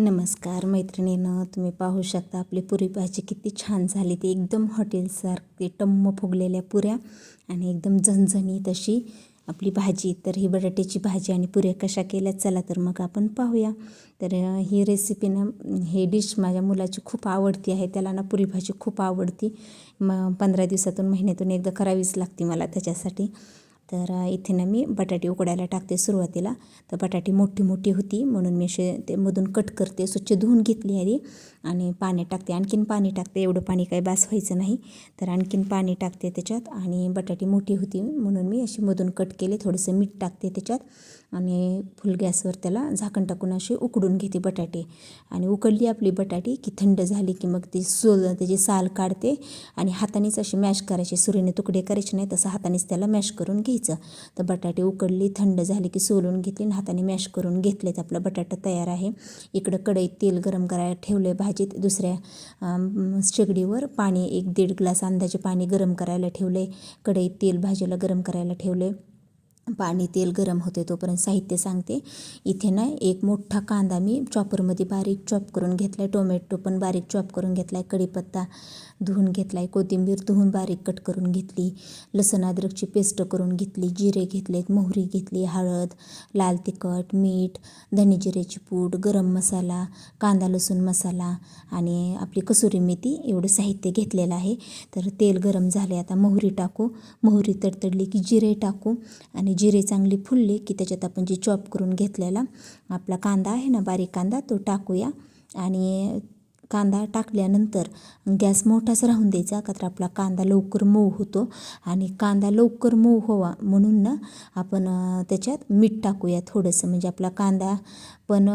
नमस्कार मैत्रिणीनं तुम्ही पाहू शकता आपली पुरी भाजी किती छान झाली. ती एकदम हॉटेलसारखी टम्म फुगलेल्या पुऱ्या आणि एकदम झणझणीत अशी आपली भाजी. तर ही बटाट्याची भाजी आणि पुऱ्या कशा केल्या चला तर मग आपण पाहूया. तर ही रेसिपी ना ही डिश माझ्या मुलाची खूप आवडती आहे. त्याला ना पुरी भाजी खूप आवडती. मग पंधरा दिवसातून महिन्यातून एकदा करावीच लागते मला त्याच्यासाठी. तर इथेनं इथे ना मी बटाटे उकडायला टाकते सुरुवातीला. तर बटाटी मोठी मोठी होती. म्हणून मी असे ते मधून कट करते स्वच्छ धुवून घेतली आधी. आणि पाणी टाकते. आणखीन पाणी टाकते. एवढं पाणी काही बास व्हायचं नाही. तर आणखीन पाणी टाकते त्याच्यात. आणि बटाटी मोठी होती. म्हणून मी अशी मधून कट केले. थोडंसं मीठ टाकते त्याच्यात. आणि फुल गॅसवर त्याला झाकण टाकून अशी उकडून घेते बटाटे. आणि उकडली आपली बटाटी की थंड झाली की मग ती सोल त्याची साल काढते आणि हातानेच अशी मॅश करायची. सुरीने तुकडे करायचे नाही तसं हातानेच त्याला मॅश करून घ्यायचं. तर बटाटे उकडली थंड झाली की सोलून घेतली आणि हाताने मॅश करून घेतलेत. आपलं बटाटा तयार आहे. इकडं कढईत तेल गरम करायला ठेवलं भाजीत. दुसऱ्या शेगडीवर पाणी एक दीड ग्लास अंदाजे पाणी गरम करायला ठेवले कढईत तेल भाजीला गरम करायला ठेवले पाणी तेल गरम होते तोपर्यंत साहित्य सांगते. इथे ना एक मोठा कांदा मी चॉपरमध्ये बारीक चॉप करून घेतला आहे टोमॅटो पण बारीक चॉप करून घेतला आहे कढीपत्ता धुवून घेतला आहे कोथिंबीर धुवून बारीक कट करून घेतली. लसण अद्रकची पेस्ट करून घेतली. जिरे घेतलेत मोहरी घेतली हळद लाल तिखट मीठ धने जिऱ्याची पूड गरम मसाला कांदा लसूण मसाला आणि आपली कसुरी मेथी एवढं साहित्य घेतलेलं आहे. तर तेल गरम झाले आता मोहरी टाकू. मोहरी तडतडली की जिरे टाकू आणि जिरे चांगले फुलले की त्याच्यात आपण जे चॉप करून घेतलेला आपला कांदा आहे ना बारीक कांदा तो टाकूया. आणि कांदा टाकल्यानंतर गॅस मोठाच राहून द्यायचा का तर आपला कांदा लवकर मऊ होतो. आणि कांदा लवकर मऊ व्हावा म्हणून ना आपण त्याच्यात मीठ टाकूया थोडंसं. म्हणजे आपला कांदा पण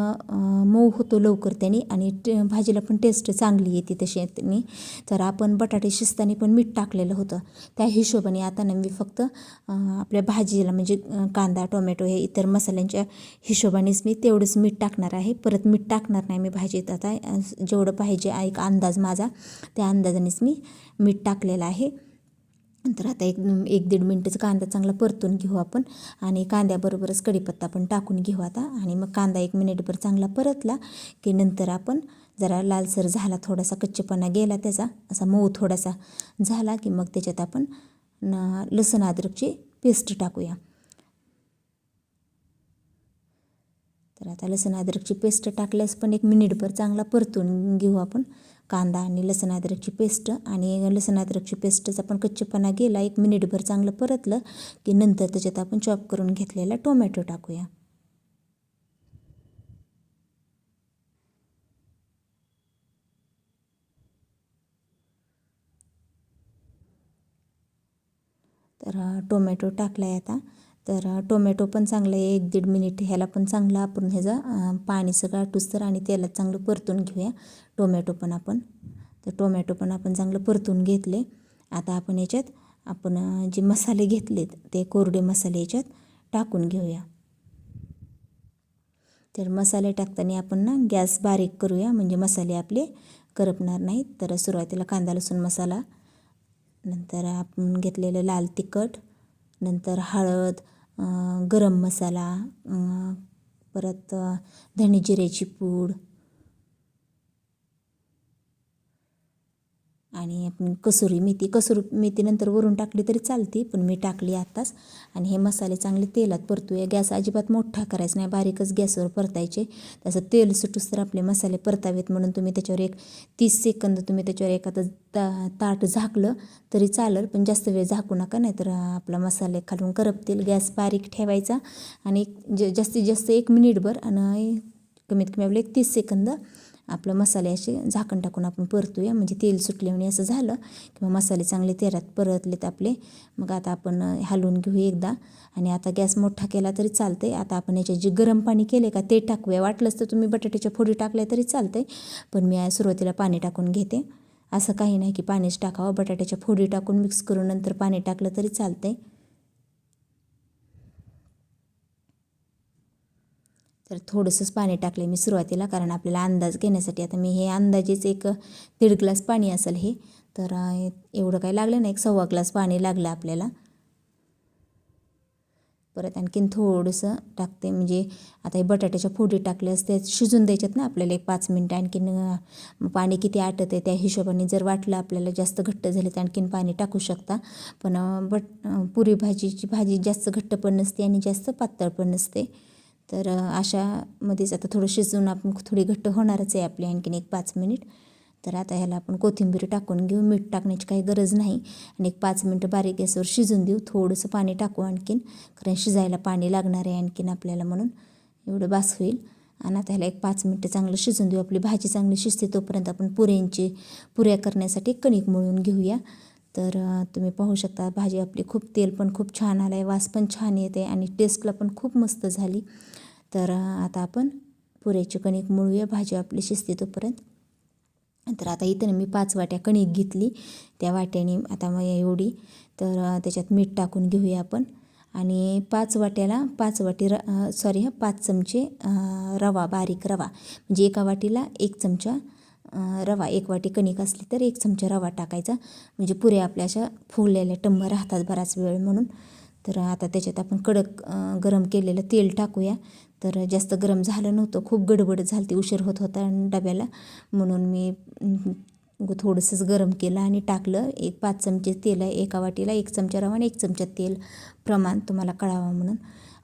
मऊ होतो लवकर त्याने आणि टे भाजीला पण टेस्ट चांगली येते तशी त्याने. तर आपण बटाटे शिजताना पण मीठ टाकलेलं होतं. त्या हिशोबाने आता ना मी फक्त आपल्या भाजीला म्हणजे कांदा टोमॅटो हे इतर मसाल्यांच्या हिशोबानेच मी तेवढंच मीठ टाकणार आहे. परत मीठ टाकणार नाही मी भाजीत. आता जेवढं पाहिजे एक अंदाज माझा. त्या अंदाजानेच मी मीठ टाकलेलं आहे. नंतर आता एक एक दीड मिनटंच कांदा चांगला परतून घेऊ आपण. आणि कांद्याबरोबरच कढीपत्ता पण टाकून घेऊ आता. आणि मग कांदा एक मिनिटभर चांगला परतला की नंतर आपण जरा लालसर झाला थोडासा कच्चेपणा गेला त्याचा असा मऊ थोडासा झाला की मग त्याच्यात आपण न लसण अद्रकची पेस्ट टाकूया. तर आता लसण अद्रकची पेस्ट टाकल्यास पण एक मिनिटभर चांगला परतून घेऊ आपण. कांदा आणि लसण अद्रकची पेस्ट आणि लसण अद्रकची पेस्टचा पण कच्चेपणा गेला एक मिनिटभर चांगलं परतलं की नंतर त्याच्यात आपण चॉप करून घेतलेला टोमॅटो टाकूया. तर टोमॅटो टाकला आहे आता. तर टोमॅटो पण चांगलं एक दीड मिनिट ह्याला पण चांगलं आपण ह्याचं पाणी सगळं आटूस्तर आणि तेलात चांगलं परतून घेऊया. टोमॅटो पण आपण. तर टोमॅटो पण आपण चांगलं परतून घेतले. आता आपण याच्यात आपण जे मसाले घेतलेत ते कोरडे मसाले याच्यात टाकून घेऊया. तर मसाले टाकताना आपण ना गॅस बारीक करूया. म्हणजे मसाले आपले करपणार नाहीत. तर सुरुवातीला कांदा लसूण मसाला नंतर आपण घेतलेलं लाल तिखट नंतर हळद गरम मसाला परत अं, धणे जिऱ्याची पूड आणि आपण कसुरी मेथी कसुरी मेथी नंतर वरून टाकली तरी चालते पण मी टाकली आत्ताच आणि हे मसाले चांगले तेलात परतूया. गॅस अजिबात मोठा करायचा नाही बारीकच गॅसवर परतायचे. तसं तेल सुटूस तर आपले मसाले परतावेत म्हणून तुम्ही त्याच्यावर एक तीस सेकंद तुम्ही त्याच्यावर एखादं ता ताट झाकलं तरी चालेल पण जास्त वेळ झाकू नका नाही तर आपला मसाले खालून करपतील. गॅस बारीक ठेवायचा आणि एक ज जास्तीत जास्त एक मिनिटभर आणि कमीत कमी आपलं एक तीस सेकंद आपलं मसाले असे झाकण टाकून आपण परतूया. म्हणजे तेल सुटल्याने असं झालं किंवा मसाले चांगले तेलात परतलेत आपले. मग आता आपण हलवून घेऊ एकदा. आणि आता गॅस मोठा केला तरी चालते आता आपण याच्यात जे गरम पाणी केले का ते टाकूया. वाटलंच तर तुम्ही बटाट्याच्या फोडी टाकल्या तरी चालते पण मी सुरुवातीला पाणी टाकून घेते. असं काही नाही की पाणीच टाकावं. बटाट्याच्या फोडी टाकून मिक्स करून नंतर पाणी टाकलं तरी चालतंय. तर थोडंसंच पाणी टाकलं मी सुरुवातीला कारण आपल्याला अंदाज घेण्यासाठी. आता मी हे अंदाजेच एक दीड ग्लास पाणी असेल हे. तर एवढं काही लागलं नाही. एक सव्वा ग्लास पाणी लागलं आपल्याला. परत आणखीन थोडंसं टाकते. म्हणजे आता हे बटाट्याच्या फोडी टाकले असते शिजून द्यायच्यात ना आपल्याला एक पाच मिनटं. आणखीन पाणी किती आटत आहे त्या हिशोबाने जर वाटलं आपल्याला जास्त घट्ट झाले तर आणखीन पाणी टाकू शकता. पण बट पुरी भाजीची भाजी जास्त घट्ट पण नसते आणि जास्त पातळ पण नसते. तर अशामध्येच आता थोडं शिजवून आपण थोडी घट्ट होणारच आहे आपली आणखीन एक पाच मिनिट. तर आता ह्याला आपण कोथिंबीर टाकून घेऊ. मीठ टाकण्याची काही गरज नाही. आणि एक पाच मिनटं बारीक गॅसवर शिजून देऊ. थोडंसं पाणी टाकू आणखीन. कारण शिजायला पाणी लागणार आहे आणखीन आपल्याला म्हणून. एवढं बास होईल. आणि आता ह्याला एक पाच मिनटं चांगलं शिजून देऊ. आपली भाजी चांगली शिजते तोपर्यंत आपण पुऱ्यांची पुऱ्या करण्यासाठी कणिक मळून घेऊया. तर तुम्ही पाहू शकता भाजी आपली खूप तेल पण खूप छान आलं आहे वास पण छान येते आणि टेस्टला पण खूप मस्त झाली. तर आता आपण पुऱ्याची कणिक मळूया भाजी आपली शिजते तोपर्यंत. तर आता इथं मी पाच वाट्या कणिक घेतली. त्या वाट्याने आता मग एवढी. तर त्याच्यात मीठ टाकून घेऊया आपण. आणि पाच वाट्याला पाच वाटी र सॉरी हा पाच चमचे रवा बारीक रवा. म्हणजे एका वाटीला एक चमचा रवा एक वाटी कणिक असली तर एक चमचा रवा टाकायचा. म्हणजे पुऱ्या आपल्या अशा फुगलेल्या टंब राहतात बराच वेळ म्हणून. तर आता त्याच्यात आपण कडक गरम केलेलं तेल टाकूया. तर जास्त गरम झालं नव्हतं खूप गडबड झाली ती उशीर होत होता डब्याला. म्हणून मी थोडंसंच गरम केलं आणि टाकलं. एक पाच चमचे तेल आहे एका वाटीला एक चमचा रवा आणि एक चमचा तेल प्रमाण तुम्हाला कळावा म्हणून.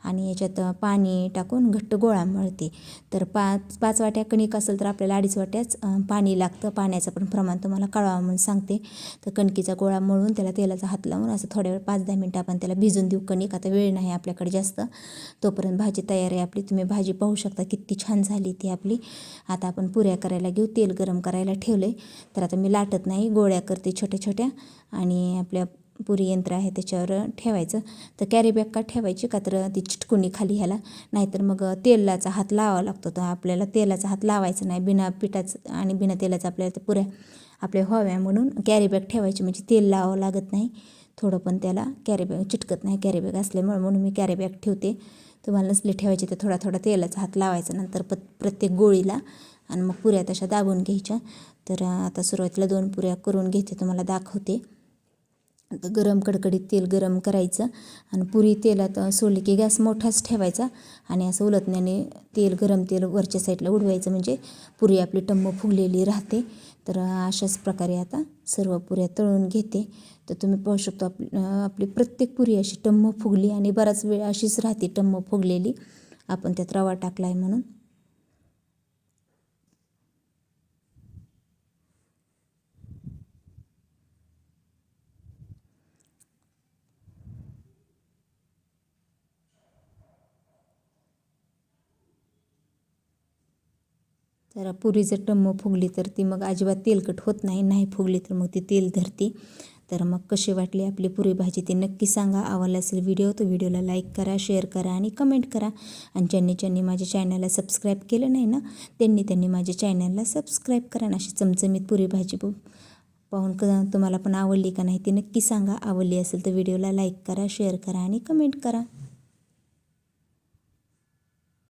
आणि याच्यात पाणी टाकून घट्ट गोळा मळते. तर पाच पाच वाट्या कणिक असेल तर आपल्याला अडीच वाट्याच पाणी लागतं. पाण्याचं पण प्रमाण तुम्हाला कळावं म्हणून सांगते. तर कणकीचा गोळा मळून त्याला तेलाचा हात लावून असं थोड्या वेळ पाच दहा मिनटं आपण त्याला भिजून देऊ. कणिक आता वेळ नाही आपल्याकडे जास्त. तोपर्यंत भाजी तयार आहे आपली. तुम्ही भाजी पाहू शकता किती छान झाली ती आपली. आता आपण पुऱ्या करायला घेऊ. तेल गरम करायला ठेवलं आहे तर आता मी लाटत नाही. गोळ्या करते छोट्या छोट्या. आणि आपल्या पुरी यंत्र आहे त्याच्यावर ठेवायचं. तर कॅरीबॅग का ठेवायची का तर ती चिटकुनी खाली ह्याला. नाहीतर मग तेलाचा हात लावावा लागतो. तर आपल्याला तेलाचा हात लावायचा नाही. बिना पिठाचं आणि बिना तेलाचं आपल्याला ते पुऱ्या आपल्या व्हाव्या म्हणून कॅरीबॅग ठेवायची. म्हणजे तेल लावावं लागत नाही. थोडं पण त्याला कॅरीबॅग चिटकत नाही. कॅरीबॅग असल्यामुळे म्हणून मी कॅरीबॅग ठेवते. तुम्हाला नसले ठेवायचे तर थोडा थोडा तेलाचा हात लावायचा. नंतर प प्रत्येक गोळीला आणि मग पुऱ्या तशा दाबून घ्यायच्या. तर आता सुरुवातीला दोन पुऱ्या करून घेते तुम्हाला दाखवते. तर गरम कडकडीत तेल गरम करायचं आणि पुरी तेलात सोडली की गॅस मोठाच ठेवायचा आणि असं उलटण्याने तेल गरम तेल वरच्या साईडला उडवायचं. म्हणजे पुरी आपली टम्म फुगलेली राहते. तर अशाच प्रकारे आता सर्व पुऱ्या तळून घेते. तर तुम्ही पाहू शकतो आप आपली प्रत्येक पुरी अशी टम्म फुगली आणि बराच वेळ अशीच राहते टम्म फुगलेली. आपण त्यात रवा टाकला आहे म्हणून. जरा पुरी जर टम्म फुगली तर ती मग अजिबात तेलकट होत नाही नाही फुगली तर मग ती तेल धरते. तर मग कशी वाटली आपली पुरी भाजी ते नक्की सांगा. आवडला असेल व्हिडिओ तर व्हिडिओला लाईक करा शेअर करा आणि कमेंट करा. आणि ज्यांनी ज्यांनी माझ्या चॅनलला सबस्क्राईब केलं नाही ना त्यांनी त्यांनी माझ्या चॅनलला सबस्क्राईब करा आणि अशी चमचमीत पुरी भाजी पाहून क तुम्हाला पण आवडली का नाही ते नक्की सांगा. आवडली असेल तर व्हिडिओला लाईक करा शेअर करा आणि कमेंट करा.